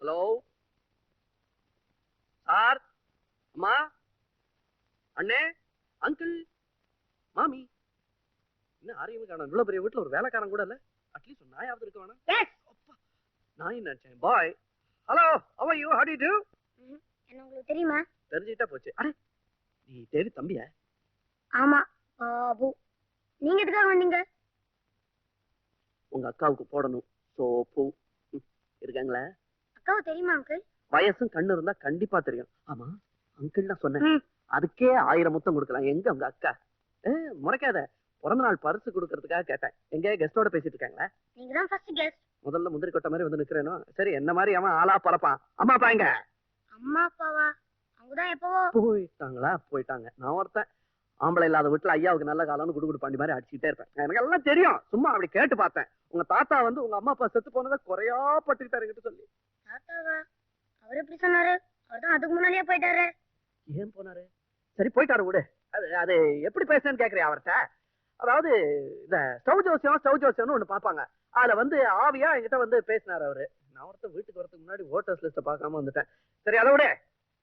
Hello? Sir? அம்மா? அண்ணே? Uncle? மாமி? என்ன ஆரியமே காணும்? இவ்வளவு பெரிய வீட்டுல ஒரு வேலைக்காரன் கூட இல்ல? அட்லீஸ்ட் ஒரு நாயாவது இருக்க வேணாம். நாய் நினைச்சேன்? பாய் ஹலோ do you? Do என்ன உங்களுக்கு தெரியுமா? தெரிஞ்சுக்கிட்டா போச்சு. அடே நீ தேவி தம்பியா? ஆமா பாபு. நீங்க எதுக்காக வந்தீங்க? உங்க அக்காவுக்கு போடணும். சோப்பு. இருக்காங்களா? அக்காவை தெரியுமா அங்கிள் வயசும் கண்ணு இருந்தா கண்டிப்பா தெரியும். ஆமா அங்கிள் நான் சொன்னேன். அதுக்கே ஆயிரம் முத்தம் கொடுக்கலாம். எங்க உங்க அக்கா? முறைக்காத. பிறந்த நாள் பரிசு கொடுக்கறதுக்காக கேட்டேன். எங்க கெஸ்டோட பேசிட்டு இருக்காங்களா? நீங்க தான் ஃபர்ஸ்ட் கெஸ்ட் முதல்ல முந்திரி கொட்டை மாதிரி வந்து நிக்கிறேனோ? சரி என்ன மாதிரி அவன் ஆளா பறப்பான்? அம்மா அப்பா எங்க? அம்மா அப்பாவா? அவங்கதான் எப்பவோ. போயிட்டாங்களா? போயிட்டாங்க. நான் ஒருத்தன். ஆம்பளை இல்லாத வீட்டுல ஐயாவுக்கு நல்ல காலம்னு குடு குடு பாண்டி மாதிரி அடிச்சுக்கிட்டே இருப்பேன். எனக்கு எல்லாம் தெரியும். சும்மா அப்படி கேட்டு பார்த்தேன். உங்க தாத்தா வந்து உங்க அம்மா அப்பா செத்து போனதை குறையா பட்டுக்கிட்டாருங்கிட்ட சொல்லி. தாத்தாவா? அவர் எப்படி சொன்னாரு? அவர் தான் அதுக்கு முன்னாடியே போயிட்டாரு. ஏன் போனாரு? சரி போயிட்டாரு விடு. அது அது எப்படி பேசுறேன்னு கேக்குறியா அவர்கிட்ட அதாவது இந்த ஸ்டவ் ஜோசியம் ஸ்டவ் ஜோசியம்னு ஒண்ணு பாப்பாங்க அதுல வந்து ஆவியா என்கிட்ட வந்து பேசினாரு அவரு. நான் ஒருத்தர் வீட்டுக்கு வரதுக்கு முன்னாடி ஓட்டர்ஸ் லிஸ்ட பார்க்காம வந்துட்டேன். சரி அதை விட.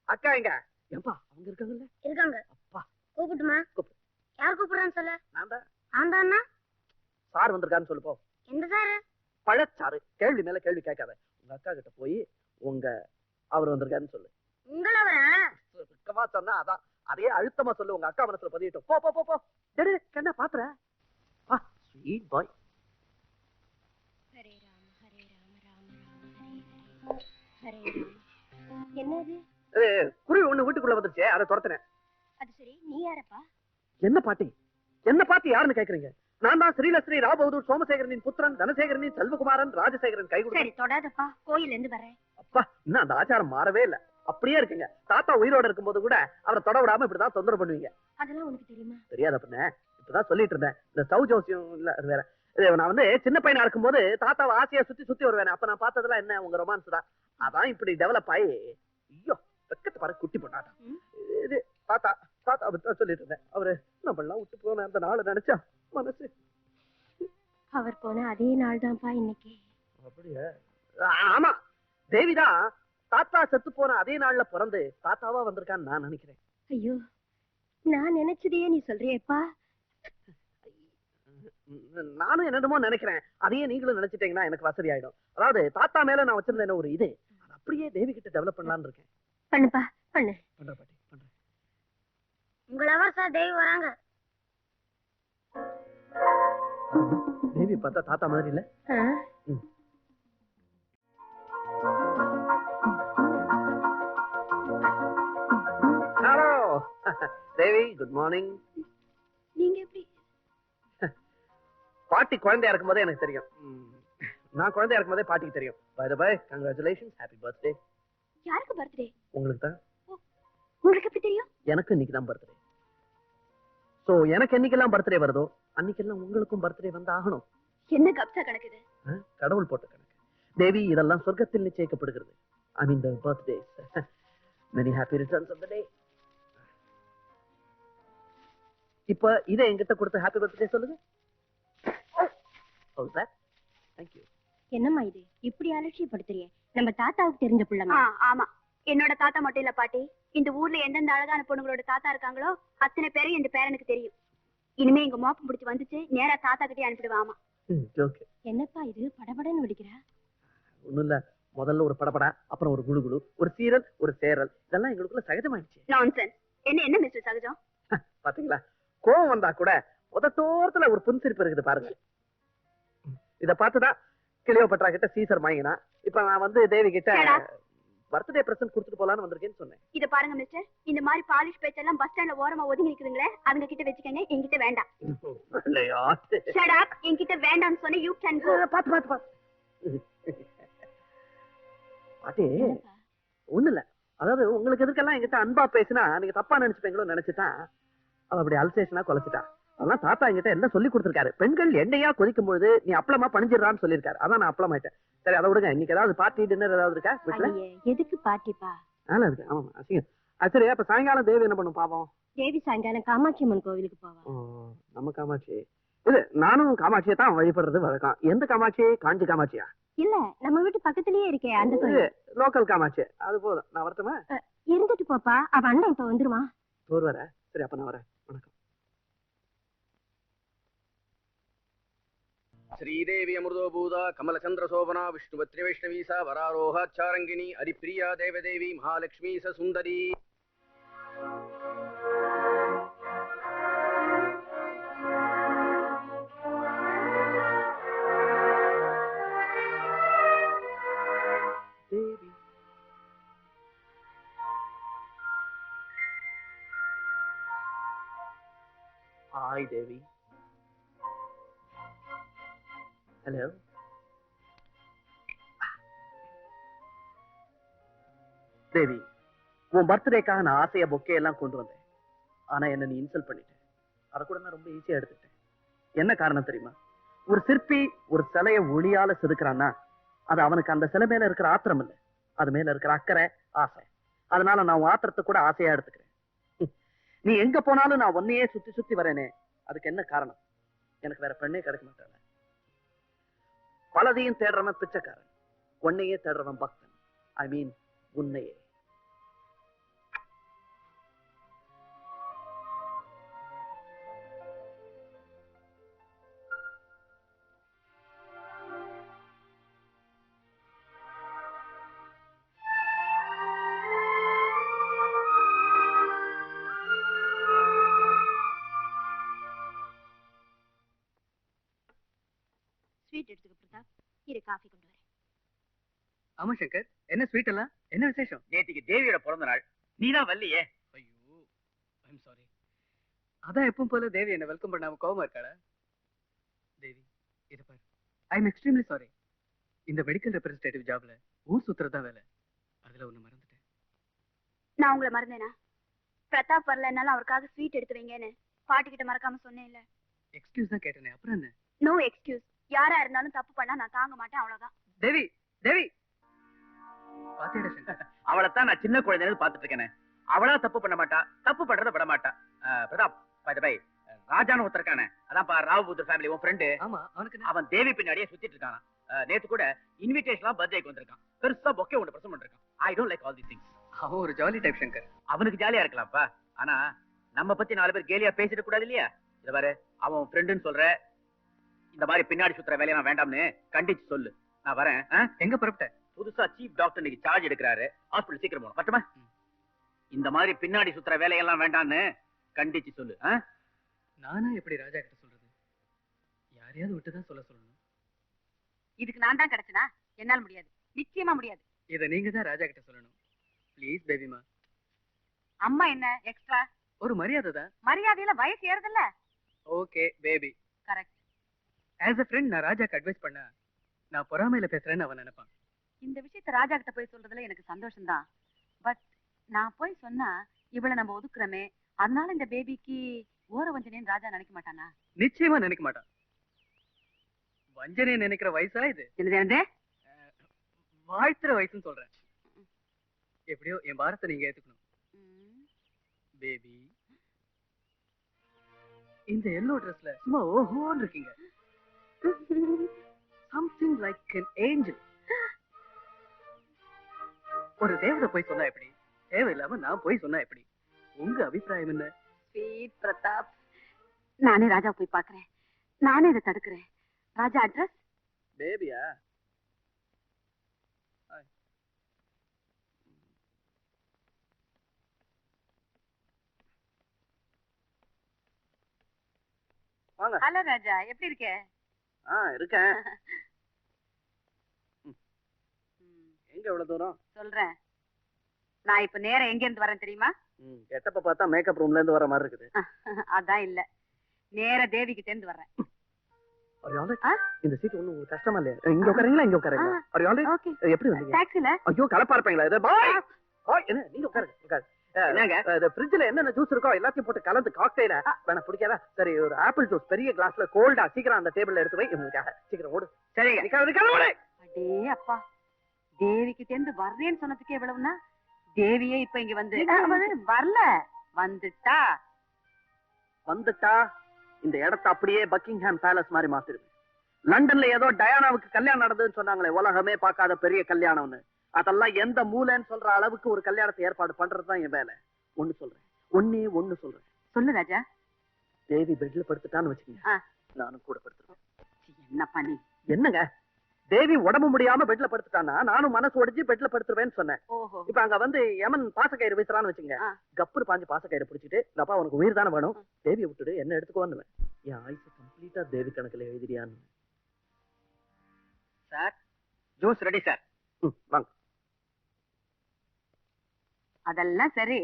அக்கா எங்க? ஏப்பா அவங்க இருக்காங்கல்ல? இருக்காங்க. அப்பா. கூப்பிட்டுமா? கூப்பிடு. யார் கூப்பிடுறான்னு சொல்லு? நான் தான். நான் தானா? சார் வந்திருக்காருன்னு சொல்லு போ. எந்த சாரு? கேள்வி மேல கேள்வி கேட்காத. உங்க அக்கா கிட்ட போய் உங்க அவர் வந்திருக்காருன்னு சொல்லு. உங்களவரா சொன்னா அதான். அதே அழுத்தமா சொல்லு. உங்க அக்கா மனசுல பதியட்டும். போ போ போ போ. கண்ணா பாத்துற? ஆ ஸ்வீட் பாய் ஹரே ராம ஹரே ராம ராம ராம ஹரே ஹரே ஹரே ராம. என்னது? குருவி ஒண்ணு வீட்டுக்குள்ள வந்துருச்சே. அதை துரத்துனேன். அது சரி நீ யாரப்பா? என்ன பாட்டி? என்ன பாட்டி யாருன்னு கேக்குறீங்க? நான் தான் ஸ்ரீலஸ்ரீ ராபகதூர் சோமசேகரனின் புத்திரன் தனசேகரனின் செல்வகுமாரன் ராஜசேகரன் கை சரி தொடாதப்பா. கோயில்ல இருந்து வரேன் அப்பா இன்னும் அந்த ஆச்சாரம் மாறவே இல்ல. அப்படியே இருக்குங்க. தாத்தா உயிரோட இருக்கும்போது கூட அவரை தொட விடாம இப்படிதான் தொந்தரவு பண்ணுவீங்க. அதெல்லாம் உனக்கு தெரியுமா? தெரியாத பண்ண? இப்பதான் சொல்லிட்டு இருந்தேன். இந்த ஸ்டவ் ஜோசியம் இல்ல வேற. நான் வந்து சின்ன பையனா இருக்கும்போது தாத்தாவை ஆசையா சுத்தி சுத்தி வருவேன். அப்ப நான் பார்த்ததெல்லாம் என்ன? உங்க ரொமான்ஸ் தான். அதான் இப்படி டெவலப் ஆகி ஐயோ வெக்கத்து பாரு குட்டி ம். இது தாத்தா தாத்தா தான் சொல்லிட்டு இருந்தேன் அவரு நம்மளாம் விட்டு போன அந்த நாளை நினைச்சா மனசு. அவர் போன அதே நாள் தான்ப்பா இன்னைக்கு. அப்படியே? ஆமா. தேவிதான் தாத்தா செத்து போன அதே நாள்ல பிறந்து தாத்தாவா வந்திருக்கான்னு நான் நினைக்கிறேன். ஐயோ நான் நினைச்சதையே நீ சொல்றியேப்பா. நானும் என்னென்னமோ நினைக்கிறேன். அதையே நீங்களும் நினைச்சிட்டீங்கன்னா எனக்கு வசதி ஆயிடும் அதாவது தாத்தா மேல நான் வச்சிருந்த என்ன ஒரு இது? அப்படியே தேவி கிட்ட டெவலப் பண்ணலாம்னு இருக்கேன். பண்ணுப்பா பண்ணு. பண்ற பாட்டி. தேவி வராங்க. தேவி பார்த்தா தாத்தா மாதிரி இல்ல? ஹலோ. தேவி குட் மார்னிங் நீங்க எப்படி? பாட்டி குழந்தையா இருக்கும்போதே எனக்கு தெரியும். நான் குழந்தையா இருக்கும்போதே பாட்டிக்கு தெரியும். Bye bye congratulations happy birthday யாருக்கு பர்த்டே உங்களுக்கு தான். உங்களுக்கு எப்படி தெரியும்? எனக்கு இன்னைக்கு தான் பர்த்டே சோ எனக்கு என்னைக்கெல்லாம் பர்த்டே வருதோ அன்னைக்கெல்லாம் உங்களுக்கும் பர்த்டே வந்து ஆகணும் என்ன கப்சா கிடக்குது ஆ? கடவுள் போட்ட கணக்கு. தேவி இதெல்லாம் சொர்க்கத்தில் நிச்சயிக்கப்படுகிறது. I mean the birthdays many happy returns of the day இப்ப இதை என்கிட்ட கொடுத்த ஹாப்பி பர்த்டே சொல்லுங்க. ஓ சார் தேங்க்யூ என்னம்மா இது? இப்படி அலட்சியப்படுத்துறிய? நம்ம தாத்தாவுக்கு தெரிஞ்ச ஆ, பிள்ளைமா ஆமா. என்னோட தாத்தா மட்டும் இல்ல பாட்டி. இந்த ஊர்ல எந்தெந்த அழகான பொண்ணுங்களோட தாத்தா இருக்காங்களோ அத்தனை பேரும் இந்த பேரனுக்கு தெரியும். இனிமே எங்க மோப்பம் பிடிச்சு வந்துச்சு நேரா தாத்தா கிட்டே அனுப்பிடுவாமா ஓகே. என்னப்பா இது படபடன்னு வெடிக்கிறா ஒண்ணும் இல்ல முதல்ல ஒரு படபடா அப்புறம் ஒரு குளு குளு ஒரு சீரல் ஒரு சேரல் இதெல்லாம் எங்களுக்குள்ள சகஜமாயிடுச்சு. நான்சென்ஸ் என்ன என்ன மிஸ்டர் சகஜம்? பாத்தீங்களா? கோவம் வந்தா கூட உதட்டோரத்துல ஒரு புன்சிரிப்பு இருக்குது பாருங்க. இத பார்த்துதான் கிளியோபட்ரா கிட்ட சீசர் வாங்கினா இப்ப நான் வந்து தேவி கிட்ட. பர்த்டே பிரசன்ட் கொடுத்துட்டு போலான்னு வந்திருக்கேன்னு சொன்னேன். இத பாருங்க மிஸ்டர் இந்த மாதிரி பாலிஷ் பேச்செல்லாம் பஸ் ஸ்டாண்ட்ல ஓரமா ஒதுங்கி நிக்குதுங்களே அதுங்க கிட்ட வச்சுக்கங்க என்கிட்ட வேண்டாம். இல்லையா? ஷட் அப் என்கிட்ட வேண்டாம்னு சொன்ன யூ கேன் கோ பாத்து பாத்து பாத்து. பாட்டி? ஒண்ணு இல்ல. அதாவது உங்களுக்கு எதுக்கெல்லாம் என்கிட்ட அன்பா பேசினா நீங்க தப்பா நினைச்சுப்பீங்களோ நினைச்சுட்டான் அவ அப்படி அல்சேஷனா கொலைச்சிட்டா. அதெல்லாம் தாத்தா என்கிட்ட என்ன சொல்லி கொடுத்திருக்காரு. பெண்கள் எண்ணெயா கொதிக்கும் பொழுது நீ அப்பளமா பணிஞ்சிடறான்னு சொல்லியிருக்காரு. அதான் நான் அப்பளமாயிட்டேன். சரி அதை விடுங்க. இன்னைக்கு ஏதாவது பார்ட்டி டின்னர் ஏதாவது இருக்கா வீட்டுல எதுக்கு பாட்டிப்பா நல்லா இருக்கு ஆமா அசிங்கம். சரி அப்ப சாயங்காலம் தேவி என்ன பண்ணும் பாவம்? தேவி சாயங்காலம் காமாட்சி அம்மன் கோவிலுக்கு போவா. ஓ, நம்ம காமாட்சி. இது நானும் காமாட்சியை தான் வழிபடுறது வழக்கம். எந்த காமாட்சி? காஞ்சி காமாட்சியா? இல்ல நம்ம வீட்டு பக்கத்துலயே இருக்கே அந்த லோக்கல் காமாச்சு அது போதும். நான் வரட்டுமா? இருந்துட்டு போப்பா. அவ அண்ணன் இப்ப வந்துருவான். டூர் வர. சரி அப்ப நான் வரேன். శ్రీదేవి అమృతోభూత కమలచంద్ర శోభన విష్ణువత్రి వైష్ణవీ స వరారోహాచారంగిణి అరిప్రియా దేవదేవి మహాలక్ష్మీ స సుందరి. హాయ్ దేవి. ஹலோ தேவி உன் பர்த்டேக்காக நான் ஆசைய பொக்கே எல்லாம் கொண்டு வந்தேன். ஆனா என்ன நீ இன்சல்ட் பண்ணிட்ட. அதை கூட நான் ரொம்ப ஈஸியா எடுத்துட்டேன். என்ன காரணம் தெரியுமா? ஒரு சிற்பி ஒரு சிலைய ஒளியால செதுக்கிறான்னா அது அவனுக்கு அந்த சிலை மேல இருக்கிற ஆத்திரம் இல்லை. அது மேல இருக்கிற அக்கறை ஆசை. அதனால நான் உன் ஆத்திரத்தை கூட ஆசையா எடுத்துக்கிறேன். நீ எங்க போனாலும் நான் ஒன்னையே சுத்தி சுத்தி வரேனே. அதுக்கு என்ன காரணம்? எனக்கு வேற பெண்ணே கிடைக்க மாட்டேன் பலதையும் தேடுறவன் பிச்சைக்காரன். உன்னையே தேடுறவன் பக்தன். ஐ மீன் உன்னையே. ஸ்வீட் எடுத்துக்க பிரதாப் இரு காஃபி கொண்டு வரேன். ஆமா சங்கர். என்ன ஸ்வீட் எல்லாம்? என்ன விசேஷம்? நேத்திக்கு தேவியோட பிறந்த நாள். நீதான் வல்லியே ஐயோ ஐம் சாரி அதான் எப்பவும் போல தேவி என்ன வெல்கம் பண்ணாம கோவமா இருக்காளா? தேவி இத பாரு. ஐ எம் எக்ஸ்ட்ரீம்லி சாரி இந்த மெடிக்கல் ரெப்ரஸன்டேட்டிவ் ஜாப்ல ஊர் சுத்துறதா வேலை. அதுல ஒண்ணு மறந்துட்டேன். நான் உங்களை மறந்தேனா? பிரதாப் வரலனாலும் அவருக்காக ஸ்வீட் எடுத்து வைங்கன்னு பாட்டுக்கிட்ட மறக்காம சொன்னேன்ல. எக்ஸ்கியூஸ் தான் கேட்டேனே. அப்புறம் என்ன? நோ எக்ஸ்கியூஸ் யாரா இருந்தாலும் தப்பு பண்ணா நான் தாங்க மாட்டேன் அவ்வளவுதான். தேவி தேவி. அவளைத்தான் நான் சின்ன குழந்தைன்னு பாத்துட்டு இருக்கேனே அவளா தப்பு பண்ண மாட்டா தப்பு பண்றத விட மாட்டா. பிரதாப் பை பை ராஜான்னு ஒருத்தர் இருக்கானே. அதான்ப்பா ராவ்புத்தர் ஃபேமிலி உன் ஃப்ரெண்டு ஆமா அவனுக்கு என்ன? அவன் தேவி பின்னாடியே சுத்திட்டு இருக்கான் நேத்து கூட இன்விடேஷன்லாம் பர்த்டேக்கு வந்திருக்கான். பெருசா பொக்கே ஒன்று பிரசன்ட் பண்ணிருக்கான். I don't like all the things அவன் ஒரு ஜாலி டைப் சங்கர் அவனுக்கு ஜாலியா இருக்கலாம்ப்பா. ஆனா நம்ம பத்தி நாலு பேர் கேலியா பேசிட கூடாது இல்லையா? இத பாரு அவன் ஃப்ரெண்டுன்னு சொல்ற இந்த மாதிரி பின்னாடி சுத்துற வேலையெல்லாம் வேண்டாம்னு கண்டிச்சு சொல்லு. நான் வரேன்? எங்க புறப்பட்ட? புதுசா சீஃப் டாக்டர் இன்னைக்கு சார்ஜ் எடுக்கிறாரு. ஹாஸ்பிடல் சீக்கிரம் போகணும். பட்டுமா இந்த மாதிரி பின்னாடி சுத்துற வேலையெல்லாம் வேண்டாம்னு கண்டிச்சு சொல்லு? நானா எப்படி ராஜா கிட்ட சொல்றது? யாரையாவது விட்டு தான் சொல்ல சொல்லணும். இதுக்கு நான் தான் கிடைச்சனா? என்னால முடியாது. நிச்சயமா முடியாது. இத நீங்க தான் ராஜா கிட்ட சொல்லணும். ப்ளீஸ் பேபிமா அம்மா என்ன? எக்ஸ்ட்ரா ஒரு மரியாதை தான் மரியாதையில வயசு ஏறுதுல்ல? Okay baby correct as a friend நான் ராஜாக்கு அட்வைஸ் பண்ண நான் பொறாமையில பேசுறேன்னு அவன் நினைப்பான். இந்த விஷயத்த ராஜா கிட்ட போய் சொல்றதுல எனக்கு சந்தோஷம் தான் பட் நான் போய் சொன்னா இவளை நம்ம ஒதுக்குறோமே அதனால இந்த பேபிக்கு ஓர வஞ்சனேன்னு ராஜா நினைக்க மாட்டானா? நிச்சயமா நினைக்க மாட்டான். வஞ்சனையை நினைக்கிற வயசா இது? என்னது என்னது? வாழ்த்துற வயசுன்னு சொல்றேன். எப்படியோ என் பாரத்தை நீங்க ஏத்துக்கணும். பேபி இந்த எல்லோ ட்ரெஸ்ல சும்மா ஓஹோன்னு இருக்கீங்க. சம்திங் லைக் an ஏஞ்சல் ஒரு தேவதை போய் சொன்னா எப்படி? தேவையில்லாம நான் போய் சொன்னா எப்படி? உங்க அபிப்பிராயம் என்ன? Sweet பிரதாப் நானே ராஜா போய் பாக்குறேன் நானே இதை தடுக்கிறேன். ராஜா அட்ரஸ் பேபியா வாங்க. ஹலோ ராஜா எப்படி இருக்க? ஆ இருக்கேன். எங்க இவ்வளவு தூரம்? சொல்றேன். நான் இப்ப நேரம் எங்க இருந்து வரேன் தெரியுமா? ம், கெட்டப்ப பார்த்தா மேக்கப் ரூம்ல இருந்து வர மாதிரி இருக்குது. அதான் இல்ல. நேர தேவி கிட்ட இருந்து வர்றேன்? இந்த சீட் உங்களுக்கு கஷ்டமா இல்லையா? இங்க உட்காரீங்களா இங்க உட்காரீங்களா? எப்படி வந்தீங்க? டாக்ஸில ஐயோ கலப்பா இருப்பீங்களா இது? பாய்! என்ன? நீங்க உட்காருங்க உட்காரு என்னங்க? ஃப்ரிட்ஜ்ல என்னென்ன ஜூஸ் இருக்கோ எல்லாத்தையும் போட்டு கலந்து காக்டெயில வேணா பிடிக்காதா? சரி ஒரு ஆப்பிள் ஜூஸ் பெரிய கிளாஸ்ல கோல்டா சீக்கிரம் அந்த டேபிள்ல எடுத்து வை. சீக்கிரம் ஓடு. சரிங்க. அடே அப்பா. தேவி கிட்ட இருந்து வர்றேன்னு சொன்னதுக்கு எவ்வளவுனா தேவியே இப்ப இங்க வந்து வரல. வந்துட்டா. வந்துட்டா? இந்த இடத்த அப்படியே பக்கிங்ஹாம் பேலஸ் மாதிரி மாத்திடுவேன் லண்டன்ல ஏதோ டயானாவுக்கு கல்யாணம் நடந்ததுன்னு சொன்னாங்களே உலகமே பார்க்காத பெரிய கல்யாணம்னு. அதெல்லாம் எந்த மூலைன்னு சொல்ற அளவுக்கு ஒரு கல்யாணத்தை ஏற்பாடு பண்றதுதான் என் வேலை. ஒண்ணு சொல்றேன். ஒன்னே ஒண்ணு சொல்றேன். சொல்லு ராஜா. தேவி பெட்ல படுத்துட்டான்னு வச்சுக்கோங்க. நானும் கூட படுத்துருவேன். சீ, என்ன பண்ணி என்னங்க? தேவி உடம்பு முடியாம பெட்ல படுத்துட்டானா நானும் மனசு ஒடிச்சு பெட்ல படுத்துருவேன்னு சொன்னேன். ஓஹோ. இப்ப அங்க வந்து யமன் பாசக்கயிறு வீசுறான்னு வச்சுங்க ஆ. கப்புரு பாஞ்சு பாசக்கயிறு பிடிச்சிட்டு இந்த அப்பா உனக்கு உயிர் தானே வேணும்? தேவியை விட்டுடு என்ன எடுத்துக்கோன்னு என் ஆயுசு கம்ப்ளீட்டா தேவி கணக்குல எழுதிரியான்னு சார் ஜூஸ் ரெடி சார். வாங்க. அதெல்லாம் சரி.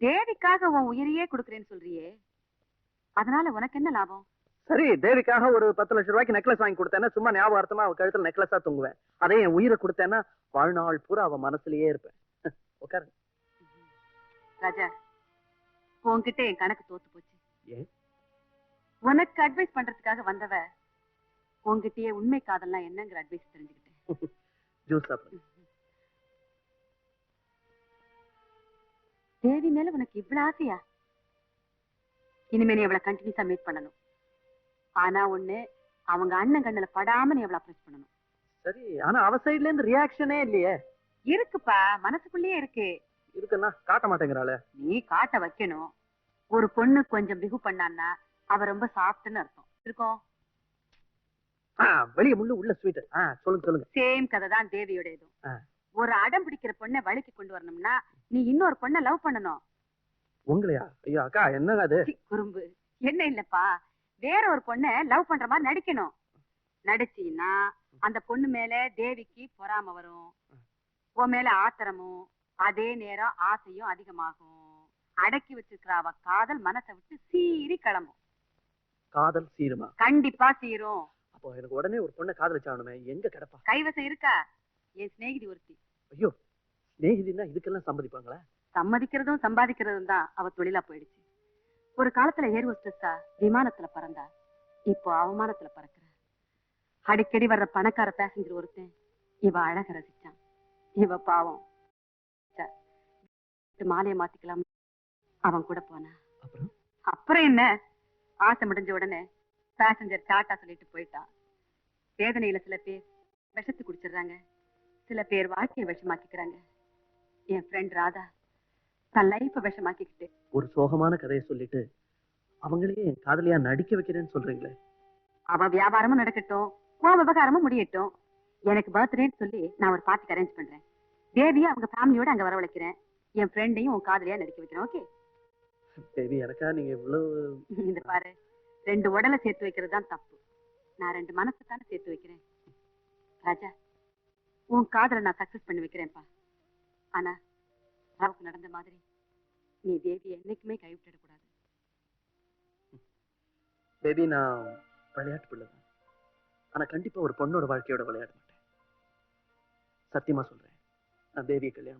தேவிக்காக உன் உயிரையே கொடுக்கறேன்னு சொல்றியே. அதனால உனக்கு என்ன லாபம்? சரி தேவிக்காக ஒரு பத்து லட்சம் ரூபாய்க்கு நெக்லஸ் வாங்கி கொடுத்தேன்னா சும்மா ஞாபகார்த்தமா அவ கழுத்துல நெக்லஸா தூங்குவேன். அதே என் உயிரை கொடுத்தேன்னா வாழ்நாள் பூரா அவ மனசுலயே இருப்பேன். உட்காரு ராஜா உன்கிட்ட என் கணக்கு தோத்து போச்சு? உனக்கு அட்வைஸ் பண்றதுக்காக வந்தவ உன்கிட்டயே உண்மை காதல்லாம் என்னங்கிற அட்வைஸ் தெரிஞ்சுக்கிட்டேன். ஜூஸ் சாப்பிடு. தேவி மேல உனக்கு இவ்வளவு ஆசையா? இனிமே நீ அவளை கண்டினியூஸா மீட் பண்ணணும். ஆனா ஒண்ணு அவங்க அண்ணன் கண்ணுல படாம நீ அவளை அப்ரோச் பண்ணணும். சரி ஆனா அவ சைடுல இருந்து ரியாக்ஷனே இல்லையே. இருக்குப்பா மனசுக்குள்ளேயே இருக்கு. இருக்குன்னா காட்ட மாட்டேங்கிறாளே. நீ காட்ட வைக்கணும். ஒரு பொண்ணு கொஞ்சம் பிகு பண்ணான்னா அவ ரொம்ப சாஃப்ட்னு அர்த்தம். இருக்கும். வெளிய முள்ளு உள்ள ஸ்வீட் சொல்லுங்க சொல்லுங்க. சேம் கதை தான் தேவியோட இதுவும். ஒரு அடம் பிடிக்கிற பொண்ணை வழிக்கு கொண்டு வரணும்னா நீ இன்னொரு பொண்ணை லவ் பண்ணணும். உங்களையா? ஐயோ அக்கா என்னங்க அது? குறும்பு. என்ன இல்லப்பா? வேற ஒரு பொண்ணை லவ் பண்ற மாதிரி நடிக்கணும். நடிச்சீன்னா அந்த பொண்ணு மேல தேவிக்கு பொறாம வரும். உன் மேல ஆத்திரமும் அதே நேரம் ஆசையும் அதிகமாகும். அடக்கி வச்சிருக்கிற அவ காதல் மனசை விட்டு சீறி கிளம்பும். காதல் சீருமா? கண்டிப்பா சீரும். அப்போ எனக்கு உடனே ஒரு பொண்ணை காதலிச்சாகணுமே. எங்க கிடப்பா? கைவசம் இருக்கா? என் சிநேகிதி ஒருத்தி. ஐயோ ஸ்நேகிதின்னா இதுக்கெல்லாம் சம்மதிப்பாங்களா? சம்மதிக்கிறதும் சம்பாதிக்கிறதும் தான் அவ தொழிலா போயிடுச்சு. ஒரு காலத்துல ஏர் ஹோஸ்டஸா விமானத்துல பறந்தா இப்போ அவமானத்துல பறக்குற. அடிக்கடி வர்ற பணக்கார பேசஞ்சர் ஒருத்தன் இவ அழக ரசிச்சான். இவ பாவம். மாலையை மாத்திக்கலாம் அவன் கூட போனா. அப்புறம்? அப்புறம் என்ன? ஆசை முடிஞ்ச உடனே பேசஞ்சர் டாட்டா சொல்லிட்டு போயிட்டான் வேதனையில சில பேர் விஷத்து குடிச்சிடுறாங்க. சில பேர் வாழ்க்கையை விஷமாக்கிக்கிறாங்க. என் ஃப்ரெண்ட் ராதா தன் லைஃப விஷமாக்கிக்கிட்டு. ஒரு சோகமான கதையை சொல்லிட்டு அவங்களையே என் காதலியா நடிக்க வைக்கிறேன்னு சொல்றீங்களே. அவ வியாபாரமும் நடக்கட்டும் உன் விவகாரமும் முடியட்டும். எனக்கு பர்த்டேன்னு சொல்லி நான் ஒரு பார்ட்டிக்கு அரேஞ்ச் பண்றேன். தேவியை அவங்க ஃபேமிலியோட அங்க வரவழைக்கிறேன். என் ஃப்ரெண்டையும் உன் காதலியா நடிக்க வைக்கிறேன் ஓகே பேபி எனக்கா நீங்க இவ்வளவு இந்த பாரு ரெண்டு உடலை சேர்த்து வைக்கிறது தான் தப்பு. நான் ரெண்டு மனசை தானே சேர்த்து வைக்கிறேன். ராஜா உன் காதலை நான் சக்சஸ் பண்ணி வைக்கிறேன்ப்பா. ஆனா ராவுக்கு நடந்த மாதிரி நீ தேவி என்னைக்குமே கைவிட்டுடக்கூடாது. பேபி நான் விளையாட்டு பிள்ளைதான். ஆனா கண்டிப்பா ஒரு பொண்ணோட வாழ்க்கையோட விளையாட மாட்டேன். சத்தியமா சொல்றேன். நான் தேவியை கல்யாணம்